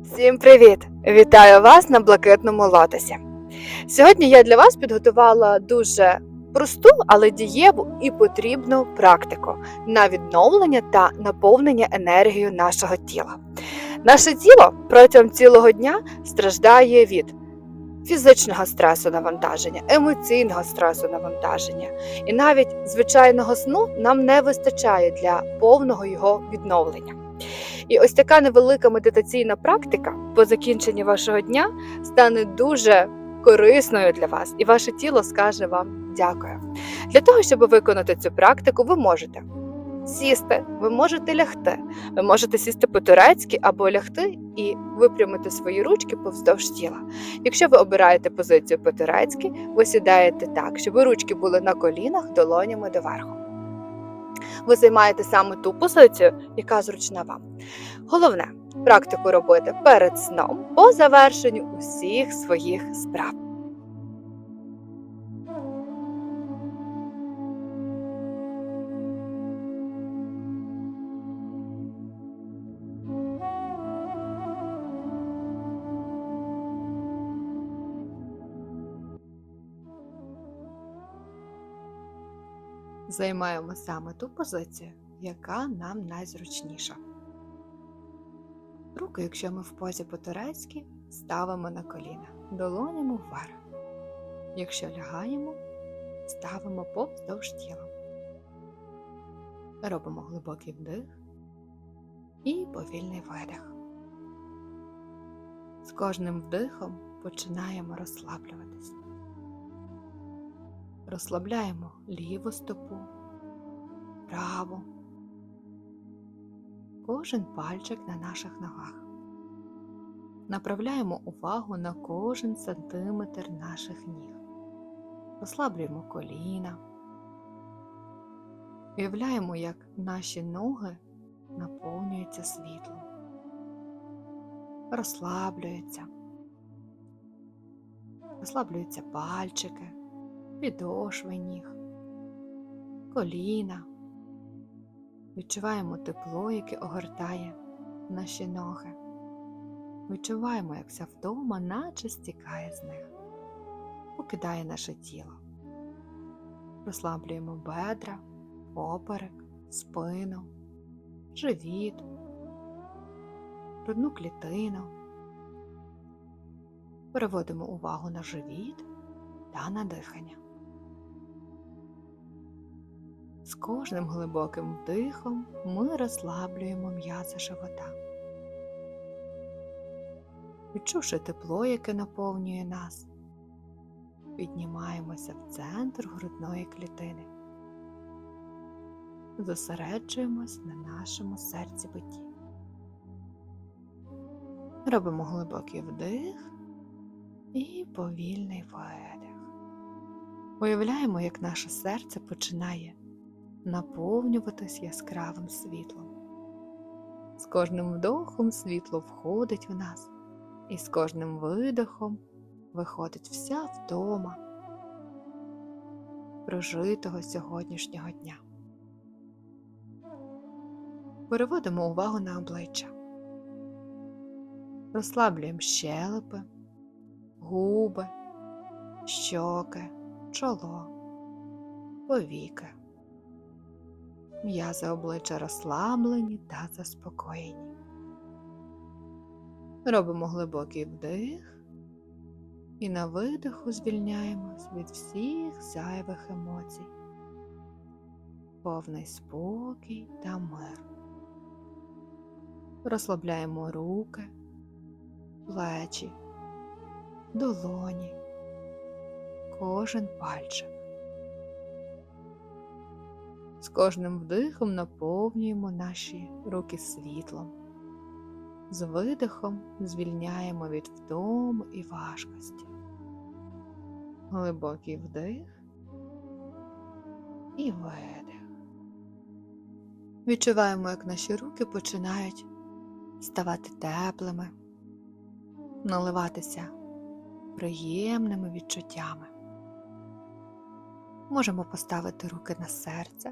Всім привіт! Вітаю вас на блакитному лотосі. Сьогодні я для вас підготувала дуже просту, але дієву і потрібну практику на відновлення та наповнення енергією нашого тіла. Наше тіло протягом цілого дня страждає від фізичного стресу навантаження, емоційного стресу навантаження, і навіть звичайного сну нам не вистачає для повного його відновлення. І ось така невелика медитаційна практика по закінченні вашого дня стане дуже корисною для вас, і ваше тіло скаже вам дякую. Для того, щоб виконати цю практику, ви можете сісти, ви можете лягти, ви можете сісти по-турецьки або лягти і випрямити свої ручки повздовж тіла. Якщо ви обираєте позицію по-турецьки, ви сідаєте так, щоб ручки були на колінах, долонями доверху. Ви займаєте саме ту позицію, яка зручна вам. Головне практику робити перед сном по завершенню усіх своїх справ. Займаємо саме ту позицію, яка нам найзручніша. Руки, якщо ми в позі по-турецьки, ставимо на коліна, долонями вверх. Якщо лягаємо, ставимо повздовж тіла. Робимо глибокий вдих і повільний видих. З кожним вдихом починаємо розслаблюватися. Розслабляємо ліву стопу, праву, кожен пальчик на наших ногах. Направляємо увагу на кожен сантиметр наших ніг. Розслаблюємо коліна. Уявляємо, як наші ноги наповнюються світлом, розслаблюються, розслаблюються пальчики, підошви ніг, коліна. Відчуваємо тепло, яке огортає наші ноги. Відчуваємо, як вся вдома наче стікає з них, покидає наше тіло. Розслаблюємо бедра, поперек, спину, живіт, грудну клітину. Переводимо увагу на живіт та на дихання. З кожним глибоким вдихом ми розслаблюємо м'язи живота. Відчувши тепло, яке наповнює нас, піднімаємося в центр грудної клітини. Зосереджуємось на нашому серці биті. Робимо глибокий вдих і повільний видих. Уявляємо, як наше серце починає наповнюватись яскравим світлом. З кожним вдохом світло входить в нас, і з кожним видохом виходить вся вдома прожитого сьогоднішнього дня. Переводимо увагу на обличчя, розслаблюємо щелепи, губи, щоки, чоло, повіки. М'язи обличчя розслаблені та заспокоєні. Робимо глибокий вдих і на видиху звільняємось від всіх зайвих емоцій, повний спокій та мир. Розслабляємо руки, плечі, долоні, кожен пальчик. З кожним вдихом наповнюємо наші руки світлом, з видихом звільняємо від втому і важкості. Глибокий вдих і видих. Відчуваємо, як наші руки починають ставати теплими, наливатися приємними відчуттями. Можемо поставити руки на серце,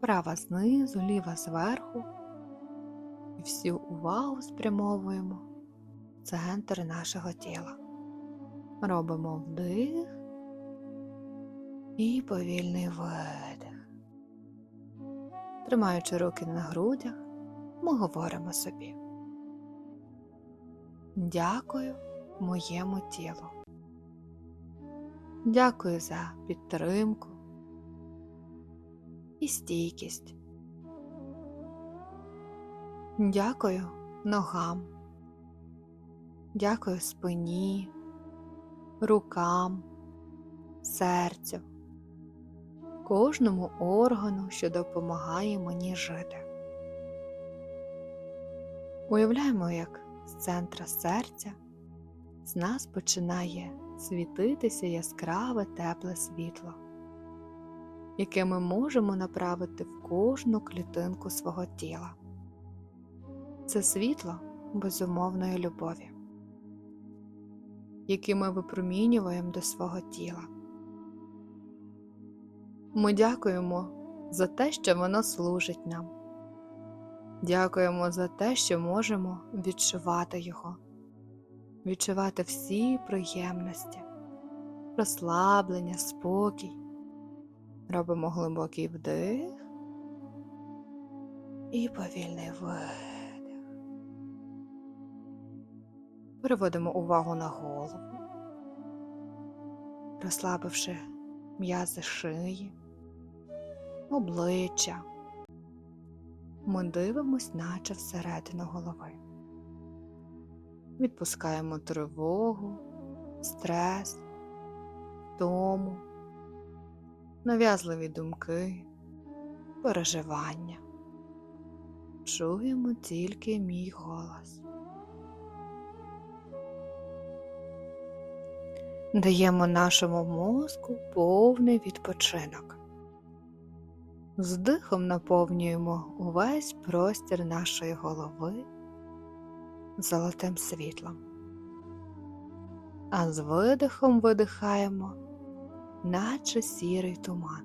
права знизу, ліва зверху і всю увагу спрямовуємо в центр нашого тіла. Робимо вдих і повільний видих. Тримаючи руки на грудях, ми говоримо собі. Дякую моєму тілу. Дякую за підтримку і стійкість. Дякую ногам. Дякую спині, рукам, серцю, кожному органу, що допомагає мені жити. Уявляємо, як з центра серця з нас починає світитися яскраве тепле світло, яке ми можемо направити в кожну клітинку свого тіла. Це світло безумовної любові, яке ми випромінюємо до свого тіла. Ми дякуємо за те, що воно служить нам. Дякуємо за те, що можемо відчувати його, відчувати всі приємності, розслаблення, спокій. Робимо глибокий вдих і повільний видих. Переводимо увагу на голову, розслабивши м'язи шиї, обличчя. Ми дивимось, наче всередину голови. Відпускаємо тривогу, стрес, втому, нав'язливі думки, переживання. Чуємо тільки мій голос. Даємо нашому мозку повний відпочинок. З дихом наповнюємо увесь простір нашої голови золотим світлом, а з видихом видихаємо, наче сірий туман,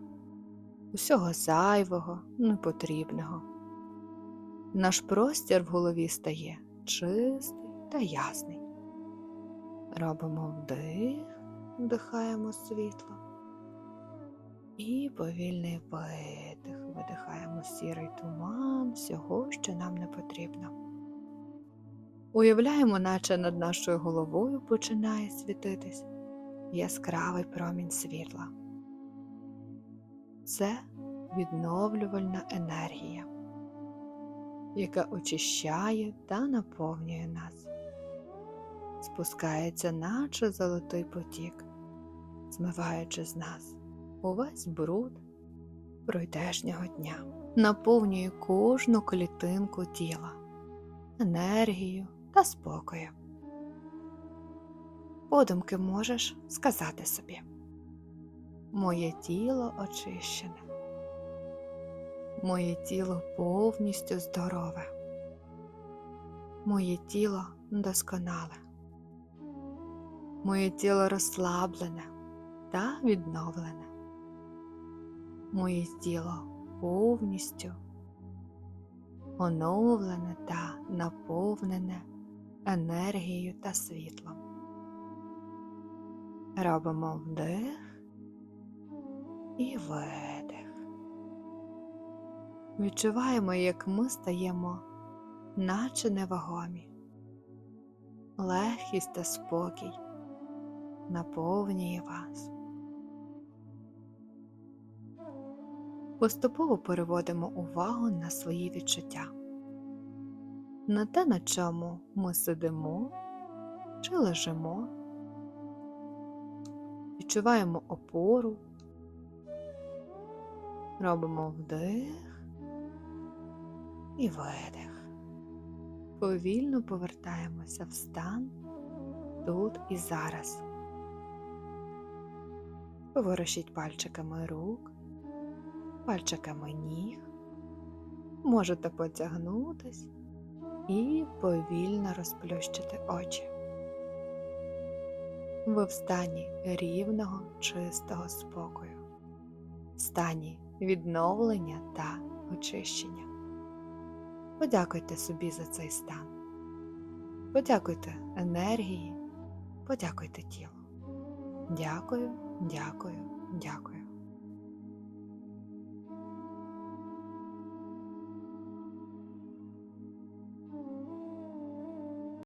усього зайвого, непотрібного. Наш простір в голові стає чистий та ясний. Робимо вдих, вдихаємо світло. І повільний видих, видихаємо сірий туман всього, що нам не потрібно. Уявляємо, наче над нашою головою починає світитись яскравий промінь світла. Це відновлювальна енергія, яка очищає та наповнює нас, спускається, наче золотий потік, змиваючи з нас увесь бруд пройдешнього дня, наповнює кожну клітинку тіла, енергію та спокою. Подумки можеш сказати собі. Моє тіло очищене, моє тіло повністю здорове, моє тіло досконале, моє тіло розслаблене та відновлене. Моє тіло повністю оновлене та наповнене енергією та світлом. Робимо вдих і видих. Відчуваємо, як ми стаємо, наче невагомі. Легкість та спокій наповнює вас. Поступово переводимо увагу на свої відчуття, на те, на чому ми сидимо чи лежимо, відчуваємо опору, робимо вдих і видих. Повільно повертаємося в стан тут і зараз. Поворушіть пальчиками рук пальчиками ніг, можете потягнутись і повільно розплющити очі. Ви в стані рівного, чистого спокою, в стані відновлення та очищення. Подякуйте собі за цей стан. Подякуйте енергії, подякуйте тілу. Дякую, дякую, дякую.